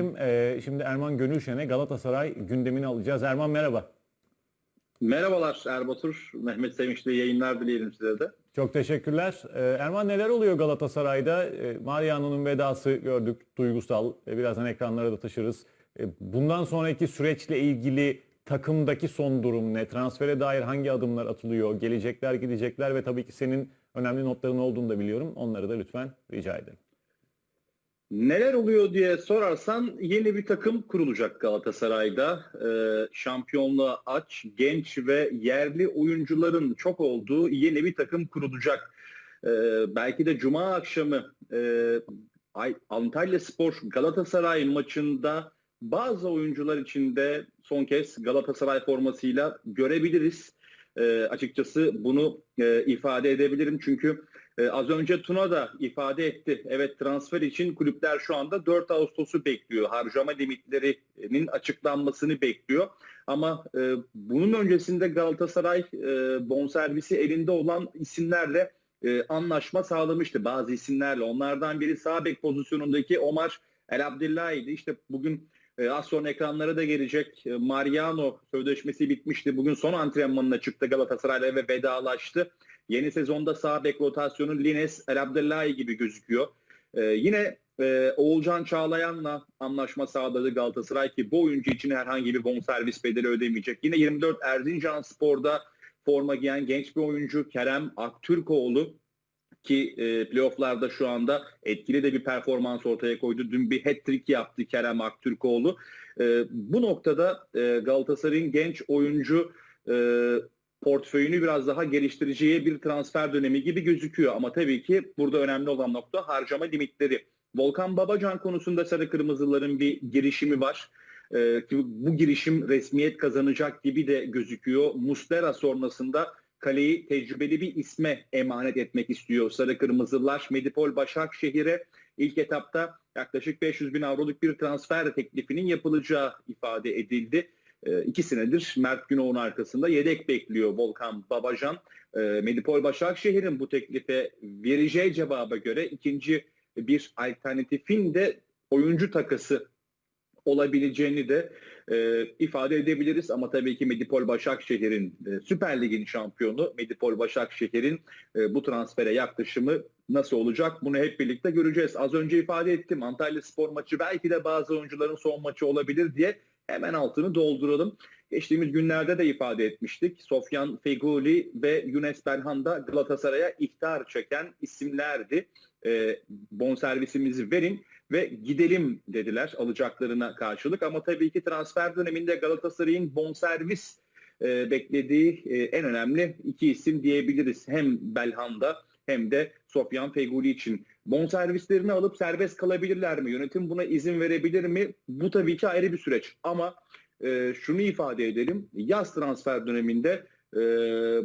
Ee, Şimdi Erman Gönülşen'e Galatasaray gündemini alacağız. Erman merhaba. Merhabalar Erbatur. Mehmet Sevinçli yayınlar dileyelim size de. Çok teşekkürler. Ee, Erman neler oluyor Galatasaray'da? Ee, Mariano'nun vedası gördük, duygusal. Ee, Birazdan ekranlara da taşırız. Ee, Bundan sonraki süreçle ilgili takımdaki son durum ne? Transfere dair hangi adımlar atılıyor? Gelecekler, gidecekler ve tabii ki senin önemli notların olduğunu da biliyorum. Onları da lütfen rica ederim. Neler oluyor diye sorarsan yeni bir takım kurulacak Galatasaray'da. Ee, şampiyonluğa aç, genç ve yerli oyuncuların çok olduğu yeni bir takım kurulacak. Ee, belki de Cuma akşamı e, Antalya Spor Galatasaray maçında bazı oyuncular için de son kez Galatasaray formasıyla görebiliriz. Ee, açıkçası bunu e, ifade edebilirim çünkü ee, az önce Tuna da ifade etti. Evet transfer için kulüpler şu anda 4 Ağustos'u bekliyor. Harcama limitlerinin açıklanmasını bekliyor. Ama e, bunun öncesinde Galatasaray e, bonservisi elinde olan isimlerle e, anlaşma sağlamıştı. Bazı isimlerle. Onlardan biri sağ bek pozisyonundaki Omar El Abdullah'ydı. İşte bugün e, az sonra ekranlara da gelecek. E, Mariano sözleşmesi bitmişti. Bugün son antrenmanına çıktı Galatasaray'la ve vedalaştı. Yeni sezonda sağ bek rotasyonu Lines Abdullahi gibi gözüküyor. Ee, yine e, Oğulcan Çağlayan'la anlaşma sağladı Galatasaray ki bu oyuncu için herhangi bir bonservis bedeli ödemeyecek. Yine 24 Erzincan Spor'da forma giyen genç bir oyuncu Kerem Aktürkoğlu ki e, playofflarda şu anda etkili de bir performans ortaya koydu. Dün bir hat-trick yaptı Kerem Aktürkoğlu. E, bu noktada e, Galatasaray'ın genç oyuncu e, portföyünü biraz daha geliştireceği bir transfer dönemi gibi gözüküyor. Ama tabii ki burada önemli olan nokta harcama limitleri. Volkan Babacan konusunda Sarı Kırmızıların bir girişimi var. Ee, bu girişim resmiyet kazanacak gibi de gözüküyor. Muslera sonrasında kaleyi tecrübeli bir isme emanet etmek istiyor Sarı Kırmızılar. Medipol Başakşehir'e ilk etapta yaklaşık 500 bin avroluk bir transfer teklifinin yapılacağı ifade edildi. E, iki senedir Mert Günok'un arkasında yedek bekliyor Volkan Babacan. E, Medipol Başakşehir'in bu teklife vereceği cevaba göre ikinci bir alternatifin de oyuncu takası olabileceğini de e, ifade edebiliriz. Ama tabii ki Medipol Başakşehir'in e, Süper Lig'in şampiyonu Medipol Başakşehir'in e, bu transfere yaklaşımı nasıl olacak bunu hep birlikte göreceğiz. Az önce ifade ettim Antalya Spor maçı belki de bazı oyuncuların son maçı olabilir diye hemen altını dolduralım. Geçtiğimiz günlerde de ifade etmiştik. Sofyan Feguli ve Younes Belhan da Galatasaray'a ihtar çeken isimlerdi. E, bonservisimizi verin ve gidelim dediler alacaklarına karşılık. Ama tabii ki transfer döneminde Galatasaray'ın bonservis e, beklediği e, en önemli iki isim diyebiliriz. Hem Belhanda hem de Sofyan Feguli için. Bonservislerini alıp serbest kalabilirler mi? Yönetim buna izin verebilir mi? Bu tabii ki ayrı bir süreç. Ama e, şunu ifade edelim. Yaz transfer döneminde e,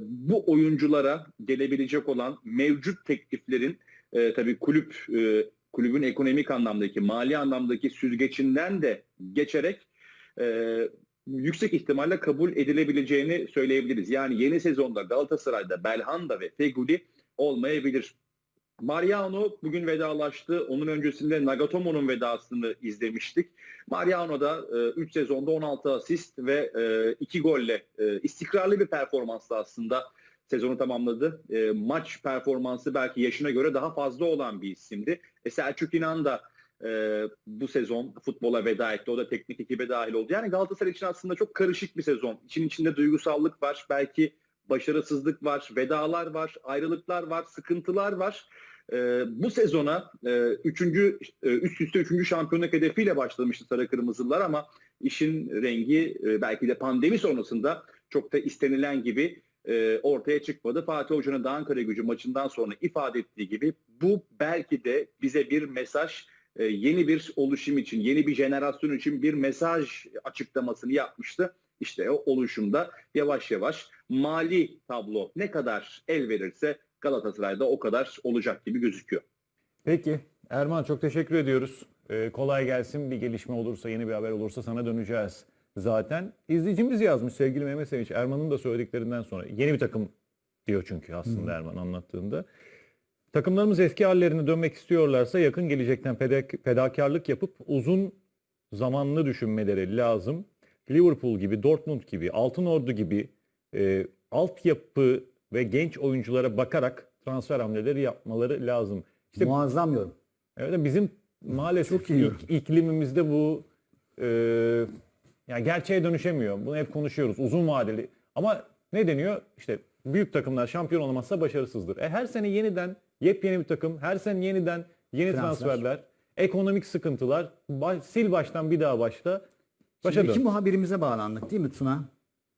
bu oyunculara gelebilecek olan mevcut tekliflerin e, tabii kulüp e, kulübün ekonomik anlamdaki, mali anlamdaki süzgecinden de geçerek e, yüksek ihtimalle kabul edilebileceğini söyleyebiliriz. Yani yeni sezonda Galatasaray'da Belhanda ve Feguli olmayabilir. Mariano bugün vedalaştı. Onun öncesinde Nagatomo'nun vedasını izlemiştik. Mariano da 3 sezonda 16 asist ve 2 golle e, istikrarlı bir performansla aslında sezonu tamamladı. E, maç performansı belki yaşına göre daha fazla olan bir isimdi. E, Selçuk İnan da e, bu sezon futbola veda etti. O da teknik ekibe dahil oldu. Yani Galatasaray için aslında çok karışık bir sezon. İçin içinde duygusallık var. Belki başarısızlık var, vedalar var, ayrılıklar var, sıkıntılar var. Ee, bu sezona e, üçüncü, e, üst üste üçüncü şampiyonluk hedefiyle başlamıştı Sarı Kırmızılar ama işin rengi e, belki de pandemi sonrasında çok da istenilen gibi e, ortaya çıkmadı. Fatih Hoca'nın da Ankara gücü maçından sonra ifade ettiği gibi bu belki de bize bir mesaj e, yeni bir oluşum için, yeni bir jenerasyon için bir mesaj açıklamasını yapmıştı. İşte o oluşumda yavaş yavaş mali tablo ne kadar el verirse Galatasaray'da o kadar olacak gibi gözüküyor. Peki Erman çok teşekkür ediyoruz. Ee, kolay gelsin. Bir gelişme olursa, yeni bir haber olursa sana döneceğiz zaten. İzleyicimiz yazmış sevgili Mehmet Sevinç. Erman'ın da söylediklerinden sonra yeni bir takım diyor çünkü aslında Erman anlattığında. Takımlarımız eski hallerine dönmek istiyorlarsa yakın gelecekten fedak- fedakarlık yapıp uzun zamanlı düşünmeleri lazım. Liverpool gibi, Dortmund gibi, Altınordu gibi e, altyapı ve genç oyunculara bakarak transfer hamleleri yapmaları lazım. İşte Muazzam yorum. Evet bizim maalesef Çok iyi ik- iklimimizde bu e, yani gerçeğe dönüşemiyor. Bunu hep konuşuyoruz uzun vadeli. Ama ne deniyor? İşte büyük takımlar şampiyon olamazsa başarısızdır. E her sene yeniden yepyeni bir takım, her sene yeniden yeni Transfer. transferler, ekonomik sıkıntılar, baş- sil baştan bir daha başla. Başa Şimdi iki dön. muhabirimize bağlandık değil mi Tuna?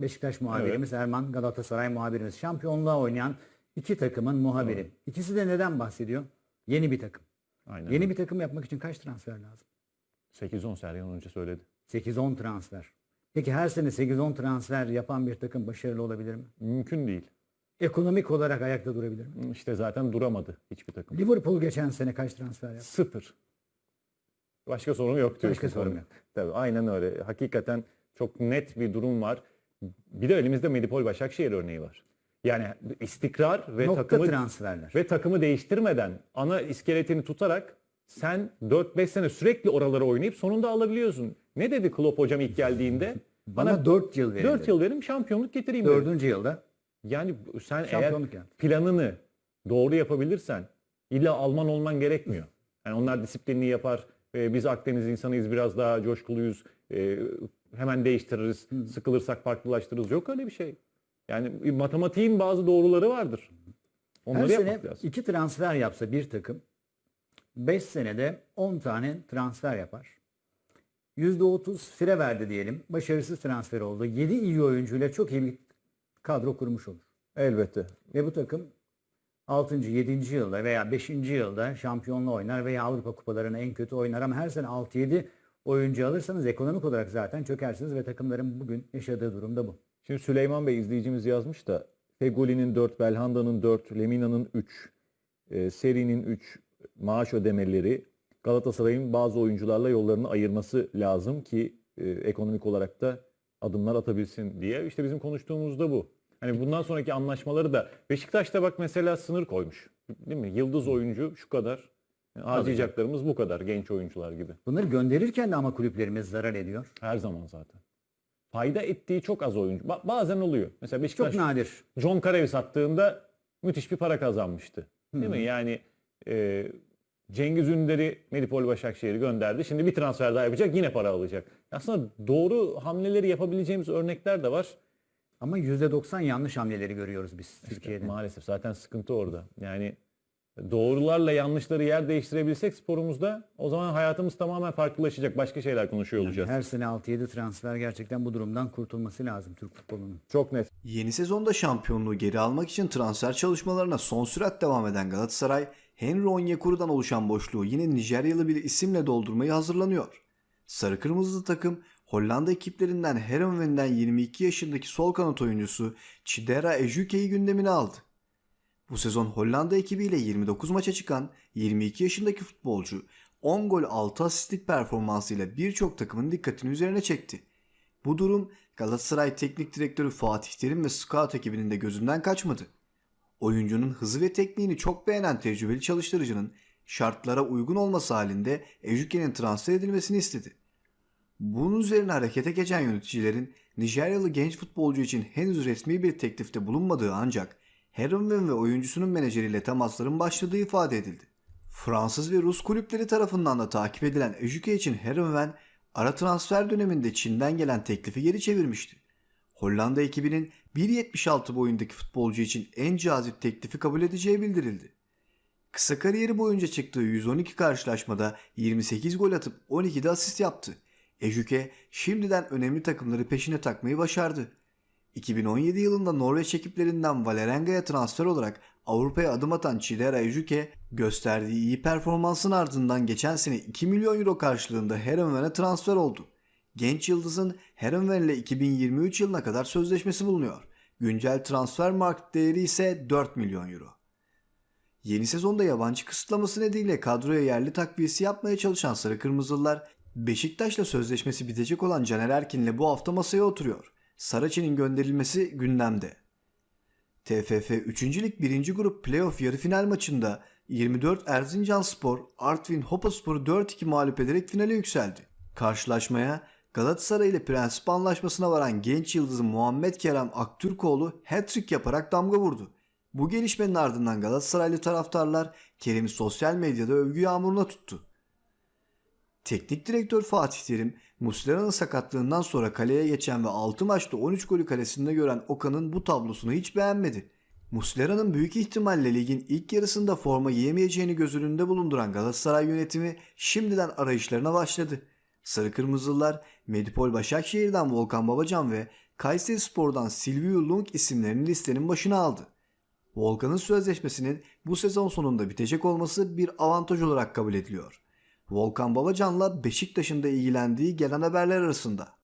Beşiktaş muhabirimiz Erman, Galatasaray muhabirimiz. Şampiyonluğa oynayan iki takımın muhabiri. İkisi de neden bahsediyor? Yeni bir takım. Aynen. Yeni bir takım yapmak için kaç transfer lazım? 8-10 Sergen önce söyledi. 8-10 transfer. Peki her sene 8-10 transfer yapan bir takım başarılı olabilir mi? Mümkün değil. Ekonomik olarak ayakta durabilir mi? İşte zaten duramadı hiçbir takım. Liverpool geçen sene kaç transfer yaptı? Sıfır. Başka sorun yok diyorsun. Başka sorun yok. Tabii aynen öyle. Hakikaten çok net bir durum var. Bir de elimizde Medipol Başakşehir örneği var. Yani istikrar ve Nokta takımı transferler. ve takımı değiştirmeden ana iskeletini tutarak sen 4-5 sene sürekli oralara oynayıp sonunda alabiliyorsun. Ne dedi Klopp hocam ilk geldiğinde? Bana 4 yıl verin. 4 dedi. yıl verin şampiyonluk getireyim dedi. Dördüncü yılda Yani sen eğer yani. planını doğru yapabilirsen illa Alman olman gerekmiyor. Yani onlar disiplinli yapar. Ee, biz Akdeniz insanıyız biraz daha coşkuluyuz. Ee, hemen değiştiririz. Sıkılırsak farklılaştırırız. Yok öyle bir şey. Yani matematiğin bazı doğruları vardır. Onları Her sene lazım. iki transfer yapsa bir takım 5 senede 10 tane transfer yapar. %30 fire verdi diyelim. Başarısız transfer oldu. 7 iyi oyuncuyla çok iyi bir kadro kurmuş olur. Elbette. Ve bu takım 6. 7. yılda veya 5. yılda şampiyonla oynar veya Avrupa kupalarını en kötü oynar ama her sene 6-7 oyuncu alırsanız ekonomik olarak zaten çökersiniz ve takımların bugün yaşadığı durum da bu. Şimdi Süleyman Bey izleyicimiz yazmış da Fegoli'nin 4, Belhanda'nın 4, Lemina'nın 3, e, Seri'nin 3 maaş ödemeleri Galatasaray'ın bazı oyuncularla yollarını ayırması lazım ki e, ekonomik olarak da adımlar atabilsin diye. İşte bizim konuştuğumuz da bu. Hani bundan sonraki anlaşmaları da Beşiktaş'ta bak mesela sınır koymuş. Değil mi? Yıldız oyuncu şu kadar. Yani harcayacaklarımız bu kadar genç oyuncular gibi. Bunları gönderirken de ama kulüplerimiz zarar ediyor. Her zaman zaten. Fayda ettiği çok az oyuncu. Ba- bazen oluyor. Mesela Beşiktaş Çok nadir. John Karavi sattığında müthiş bir para kazanmıştı. Değil mi? Yani e, Cengiz Ünder'i Medipol Başakşehir'i gönderdi. Şimdi bir transfer daha yapacak yine para alacak. Aslında doğru hamleleri yapabileceğimiz örnekler de var. Ama %90 yanlış hamleleri görüyoruz biz Türkiye'de. Maalesef zaten sıkıntı orada. Yani doğrularla yanlışları yer değiştirebilsek sporumuzda o zaman hayatımız tamamen farklılaşacak. Başka şeyler konuşuyor olacağız. Her sene 6-7 transfer gerçekten bu durumdan kurtulması lazım Türk futbolunun. Çok net. Yeni sezonda şampiyonluğu geri almak için transfer çalışmalarına son sürat devam eden Galatasaray, Henry Onyekuru'dan oluşan boşluğu yine Nijeryalı bir isimle doldurmayı hazırlanıyor. Sarı Kırmızılı takım Hollanda ekiplerinden Herenven'den 22 yaşındaki sol kanat oyuncusu Chidera Ejuke'yi gündemine aldı. Bu sezon Hollanda ekibiyle 29 maça çıkan 22 yaşındaki futbolcu 10 gol 6 asistlik performansıyla birçok takımın dikkatini üzerine çekti. Bu durum Galatasaray Teknik Direktörü Fatih Terim ve Scout ekibinin de gözünden kaçmadı. Oyuncunun hızı ve tekniğini çok beğenen tecrübeli çalıştırıcının şartlara uygun olması halinde Ejüke'nin transfer edilmesini istedi. Bunun üzerine harekete geçen yöneticilerin Nijeryalı genç futbolcu için henüz resmi bir teklifte bulunmadığı ancak Heronven ve oyuncusunun menajeriyle temasların başladığı ifade edildi. Fransız ve Rus kulüpleri tarafından da takip edilen Ejüke için Heronven ara transfer döneminde Çin'den gelen teklifi geri çevirmişti. Hollanda ekibinin 1.76 boyundaki futbolcu için en cazip teklifi kabul edeceği bildirildi. Kısa kariyeri boyunca çıktığı 112 karşılaşmada 28 gol atıp 12'de asist yaptı. Ejüke şimdiden önemli takımları peşine takmayı başardı. 2017 yılında Norveç ekiplerinden Valerenga'ya transfer olarak Avrupa'ya adım atan Chidera Ejüke gösterdiği iyi performansın ardından geçen sene 2 milyon euro karşılığında Herenven'e transfer oldu. Genç yıldızın Herenven ile 2023 yılına kadar sözleşmesi bulunuyor. Güncel transfer market değeri ise 4 milyon euro. Yeni sezonda yabancı kısıtlaması nedeniyle kadroya yerli takviyesi yapmaya çalışan Sarı Kırmızılılar Beşiktaş'la sözleşmesi bitecek olan Caner Erkin'le bu hafta masaya oturuyor. Saraçe'nin gönderilmesi gündemde. TFF 3. Lig 1. Grup Playoff yarı final maçında 24 Erzincan Spor Artvin Hopaspor'u 4-2 mağlup ederek finale yükseldi. Karşılaşmaya Galatasaray ile prensip anlaşmasına varan genç yıldızı Muhammed Kerem Aktürkoğlu hat-trick yaparak damga vurdu. Bu gelişmenin ardından Galatasaraylı taraftarlar Kerem'i sosyal medyada övgü yağmuruna tuttu. Teknik direktör Fatih Terim, Muslera'nın sakatlığından sonra kaleye geçen ve 6 maçta 13 golü kalesinde gören Okan'ın bu tablosunu hiç beğenmedi. Muslera'nın büyük ihtimalle ligin ilk yarısında forma giyemeyeceğini göz önünde bulunduran Galatasaray yönetimi şimdiden arayışlarına başladı. Sarı Kırmızılılar Medipol Başakşehir'den Volkan Babacan ve Kayseri Spor'dan Silvio Lung isimlerini listenin başına aldı. Volkan'ın sözleşmesinin bu sezon sonunda bitecek olması bir avantaj olarak kabul ediliyor. Volkan Babacan'la Beşiktaş'ın da ilgilendiği gelen haberler arasında.